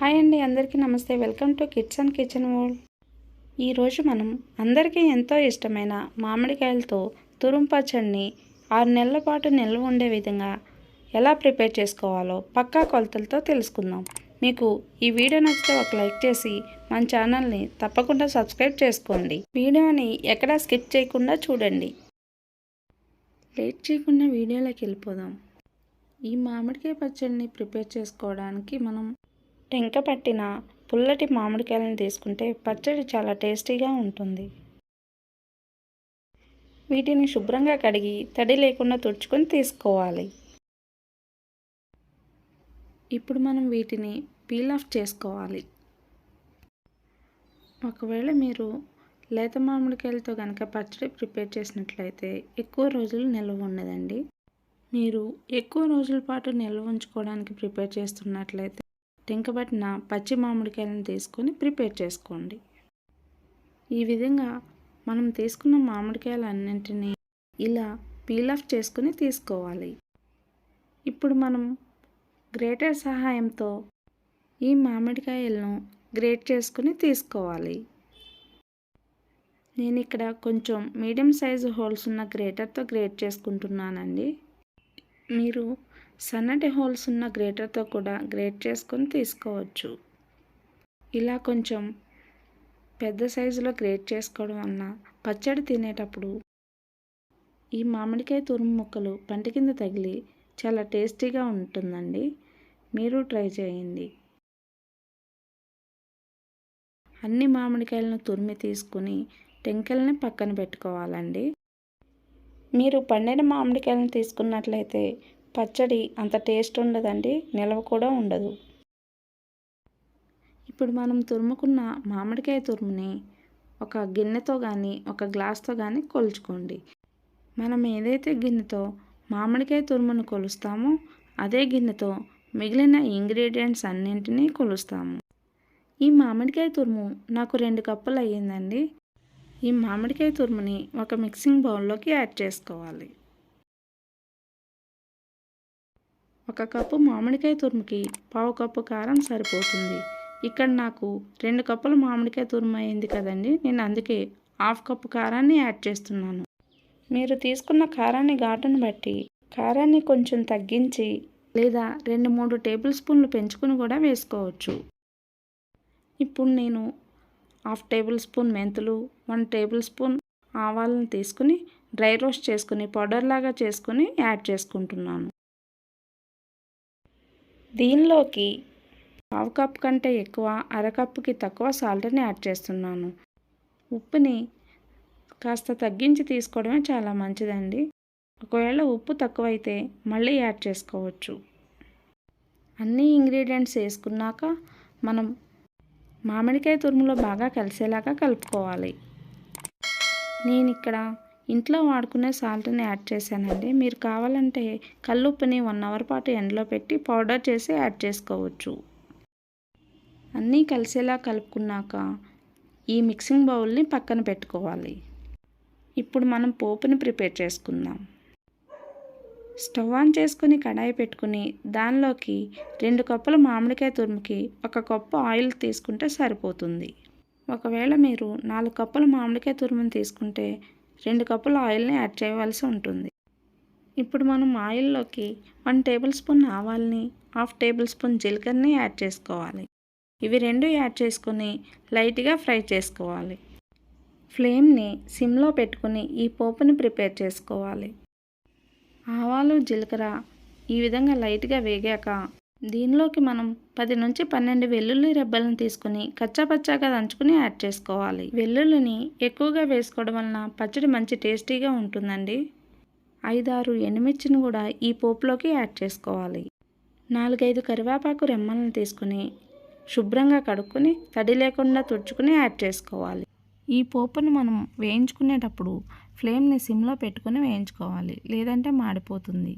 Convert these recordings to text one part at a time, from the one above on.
Hi అండి అందరికీ నమస్తే. Welcome to kids and kitchen world. ఈరోజు మనం అందరికీ ఎంతో ఇష్టమైన మామిడికాయలతో తురుం పచ్చడిని ఆరు నెలల పాటు నిల్వ ఉండే విధంగా ఎలా ప్రిపేర్ చేసుకోవాలో పక్కా కొలతలతో తెలుసుకుందాం. మీకు ఈ వీడియో నచ్చితే ఒక లైక్ చేసి మన ఛానల్ని తప్పకుండా సబ్స్క్రైబ్ చేసుకోండి. వీడియోని ఎక్కడా స్కిప్ చేయకుండా చూడండి. లేట్ చేయకుండా వీడియోలోకి వెళ్ళిపోదాం. ఈ మామిడికాయ పచ్చడిని ప్రిపేర్ చేసుకోవడానికి మనం టెంక పట్టిన పుల్లటి మామిడికాయలను తీసుకుంటే పచ్చడి చాలా టేస్టీగా ఉంటుంది. వీటిని శుభ్రంగా కడిగి తడి లేకుండా తుడుచుకొని తీసుకోవాలి. ఇప్పుడు మనం వీటిని పీల్ ఆఫ్ చేసుకోవాలి. ఒకవేళ మీరు లేత మామిడికాయలతో కనుక పచ్చడి ప్రిపేర్ చేసినట్లయితే ఎక్కువ రోజులు నిల్వ ఉండదండి. మీరు ఎక్కువ రోజుల పాటు నిల్వ ఉంచుకోవడానికి ప్రిపేర్ చేస్తున్నట్లయితే టెంకబట్టిన పచ్చి మామిడికాయలను తీసుకొని ప్రిపేర్ చేసుకోండి. ఈ విధంగా మనం తీసుకున్న మామిడికాయలన్నింటినీ ఇలా పీల్ ఆఫ్ చేసుకుని తీసుకోవాలి. ఇప్పుడు మనం గ్రేటర్ సహాయంతో ఈ మామిడికాయలను గ్రేట్ చేసుకుని తీసుకోవాలి. నేను ఇక్కడ కొంచెం మీడియం సైజు హోల్స్ ఉన్న గ్రేటర్తో గ్రేట్ చేసుకుంటున్నానండి. మీరు సన్నటి హోల్స్ ఉన్న గ్రేటర్తో కూడా గ్రేట్ చేసుకొని తీసుకోవచ్చు. ఇలా కొంచెం పెద్ద సైజులో గ్రేట్ చేసుకోవడం వలన పచ్చడి తినేటప్పుడు ఈ మామిడికాయ తురుము ముక్కలు పంట కింద తగిలి చాలా టేస్టీగా ఉంటుందండి. మీరు ట్రై చేయండి. అన్ని మామిడికాయలను తురిమి తీసుకుని టెంకెల్ని పక్కన పెట్టుకోవాలండి. మీరు పండిన మామిడికాయలను తీసుకున్నట్లయితే పచ్చడి అంత టేస్ట్ ఉండదండి నిల్వ కూడా ఉండదు. ఇప్పుడు మనం తురుముకున్న మామిడికాయ తురుముని ఒక గిన్నెతో కానీ ఒక గ్లాస్తో కానీ కొలుచుకోండి. మనం ఏదైతే గిన్నెతో మామిడికాయ తురుమును కొలుస్తామో అదే గిన్నెతో మిగిలిన ఇంగ్రీడియంట్స్ అన్నింటినీ కొలుస్తాము. ఈ మామిడికాయ తురుము నాకు రెండు కప్పులు అయ్యిందండి. ఈ మామిడికాయ తురుముని ఒక మిక్సింగ్ బౌల్లోకి యాడ్ చేసుకోవాలి. ఒక కప్పు మామిడికాయ తురుముకి పావు కప్పు కారం సరిపోతుంది. ఇక్కడ నాకు రెండు కప్పుల మామిడికాయ తురుము అయింది కదండి. నేను అందుకే హాఫ్ కప్పు కారాన్ని యాడ్ చేస్తున్నాను. మీరు తీసుకున్న కారాన్ని ఘాటును బట్టి కారాన్ని కొంచెం తగ్గించి లేదా రెండు మూడు టేబుల్ స్పూన్లు పెంచుకుని కూడా వేసుకోవచ్చు. ఇప్పుడు నేను హాఫ్ టేబుల్ స్పూన్ మెంతులు వన్ టేబుల్ స్పూన్ ఆవాలను తీసుకుని డ్రై రోస్ట్ చేసుకుని పౌడర్ లాగా చేసుకుని యాడ్ చేసుకుంటున్నాను. దీనిలోకి పావు కప్ కంటే ఎక్కువ అరకప్పుకి తక్కువ సాల్ట్ని యాడ్ చేస్తున్నాను. ఉప్పుని కాస్త తగ్గించి తీసుకోవడమే చాలా మంచిదండి. ఒకవేళ ఉప్పు తక్కువైతే మళ్ళీ యాడ్ చేసుకోవచ్చు. అన్ని ఇంగ్రీడియంట్స్ వేసుకున్నాక మనం మామిడికాయ తురుములో బాగా కలిసేలాగా కలుపుకోవాలి. నేను ఇక్కడ ఇంట్లో వాడుకునే సాల్ట్ని యాడ్ చేశానండి. మీరు కావాలంటే కల్లుప్పుని వన్ అవర్ పాటు ఎండలో పెట్టి పౌడర్ చేసి యాడ్ చేసుకోవచ్చు. అన్నీ కలిసేలా కలుపుకున్నాక ఈ మిక్సింగ్ బౌల్ని పక్కన పెట్టుకోవాలి. ఇప్పుడు మనం పోపుని ప్రిపేర్ చేసుకుందాం. స్టవ్ ఆన్ చేసుకుని కడాయి పెట్టుకుని దానిలోకి రెండు కప్పులు మామిడికాయ తురుముకి ఒక కప్పు ఆయిల్ తీసుకుంటే సరిపోతుంది. ఒకవేళ మీరు నాలుగు కప్పుల మామిడికాయ తురుముని తీసుకుంటే రెండు కప్పుల ఆయిల్ని యాడ్ చేయవలసి ఉంటుంది. ఇప్పుడు మనం ఆయిల్లోకి వన్ టేబుల్ స్పూన్ ఆవాల్ని హాఫ్ టేబుల్ స్పూన్ జీలకర్రని యాడ్ చేసుకోవాలి. ఇవి రెండు యాడ్ చేసుకుని లైట్గా ఫ్రై చేసుకోవాలి. ఫ్లేమ్ని సిమ్లో పెట్టుకుని ఈ పోపుని ప్రిపేర్ చేసుకోవాలి. ఆవాలు జీలకర్ర ఈ విధంగా లైట్గా వేగాక దీనిలోకి మనం పది నుంచి పన్నెండు వెల్లుల్లి రెబ్బలను తీసుకుని కచ్చాపచ్చాగా దంచుకుని యాడ్ చేసుకోవాలి. వెల్లుల్లిని ఎక్కువగా వేసుకోవడం వలన పచ్చడి మంచి టేస్టీగా ఉంటుందండి. ఐదారు ఎండుమిర్చిని కూడా ఈ పోపులోకి యాడ్ చేసుకోవాలి. నాలుగైదు కరివేపాకు రెమ్మలను తీసుకుని శుభ్రంగా కడుక్కొని తడి లేకుండా తుడుచుకుని యాడ్ చేసుకోవాలి. ఈ పోపును మనం వేయించుకునేటప్పుడు ఫ్లేమ్ని సిమ్లో పెట్టుకుని వేయించుకోవాలి లేదంటే మాడిపోతుంది.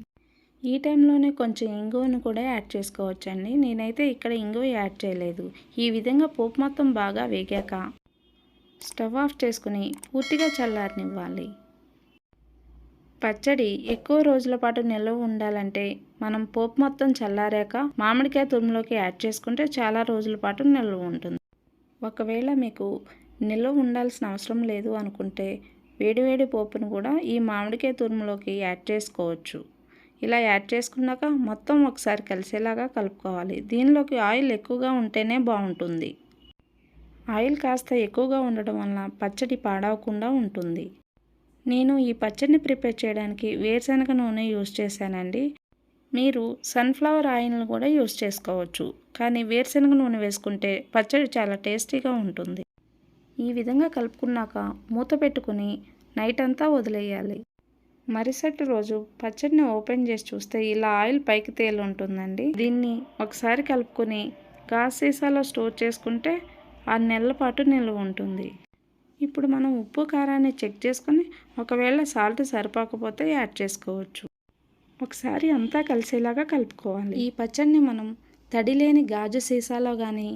ఈ టైంలోనే కొంచెం ఇంగువను కూడా యాడ్ చేసుకోవచ్చండి. నేనైతే ఇక్కడ ఇంగువ యాడ్ చేయలేదు. ఈ విధంగా పోపు మొత్తం బాగా వేగాక స్టవ్ ఆఫ్ చేసుకుని పూర్తిగా చల్లారనివ్వాలి. పచ్చడి ఎక్కువ రోజుల పాటు నిల్వ ఉండాలంటే మనం పోపు మొత్తం చల్లారాక మామిడికాయ తురుములోకి యాడ్ చేసుకుంటే చాలా రోజుల పాటు నిల్వ ఉంటుంది. ఒకవేళ మీకు నిల్వ ఉండాల్సిన అవసరం లేదు అనుకుంటే వేడివేడి పోపును కూడా ఈ మామిడికాయ తురుములోకి యాడ్ చేసుకోవచ్చు. ఇలా యాడ్ చేసుకున్నాక మొత్తం ఒకసారి కలిసేలాగా కలుపుకోవాలి. దీనిలోకి ఆయిల్ ఎక్కువగా ఉంటేనే బాగుంటుంది. ఆయిల్ కాస్త ఎక్కువగా ఉండడం వల్ల పచ్చడి పాడవకుండా ఉంటుంది. నేను ఈ పచ్చడిని ప్రిపేర్ చేయడానికి వేరుశనగ నూనె యూజ్ చేశానండి. మీరు సన్ఫ్లవర్ ఆయిల్ని కూడా యూస్ చేసుకోవచ్చు. కానీ వేరుశనగ నూనె వేసుకుంటే పచ్చడి చాలా టేస్టీగా ఉంటుంది. ఈ విధంగా కలుపుకున్నాక మూత పెట్టుకుని నైట్ అంతా వదిలేయాలి. మరుసటి రోజు పచ్చడిని ఓపెన్ చేసి చూస్తే ఇలా ఆయిల్ పైకి తేలు ఉంటుందండి దీన్ని ఒకసారి కలుపుకొని గాజు సీసాలో స్టోర్ చేసుకుంటే ఆరు నెలల పాటు నిల్వ ఉంటుంది. ఇప్పుడు మనం ఉప్పు కారాన్ని చెక్ చేసుకొని ఒకవేళ సాల్ట్ సరిపోకపోతే యాడ్ చేసుకోవచ్చు. ఒకసారి అంతా కలిసేలాగా కలుపుకోవాలి. ఈ పచ్చడిని మనం తడి లేని గాజు సీసాలో కానీ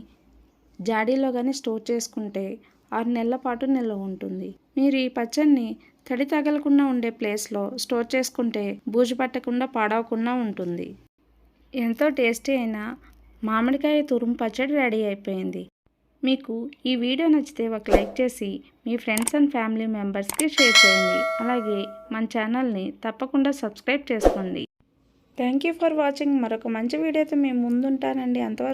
జాడీలో కానీ స్టోర్ చేసుకుంటే ఆరు నెలల పాటు నిల్వ ఉంటుంది. మీరు ఈ పచ్చడిని తడి తగలకుండా ఉండే ప్లేస్లో స్టోర్ చేసుకుంటే బూజు పట్టకుండా పాడవకుండా ఉంటుంది. ఎంతో టేస్టీ అయిన మామిడికాయ తురుము పచ్చడి రెడీ అయిపోయింది. మీకు ఈ వీడియో నచ్చితే ఒక లైక్ చేసి మీ ఫ్రెండ్స్ అండ్ ఫ్యామిలీ మెంబర్స్కి షేర్ చేయండి. అలాగే మన ఛానల్ని తప్పకుండా సబ్స్క్రైబ్ చేసుకోండి. Thank you for watching. మరొక మంచి వీడియోతో మేము ముందుంటానండి. అంతవరకు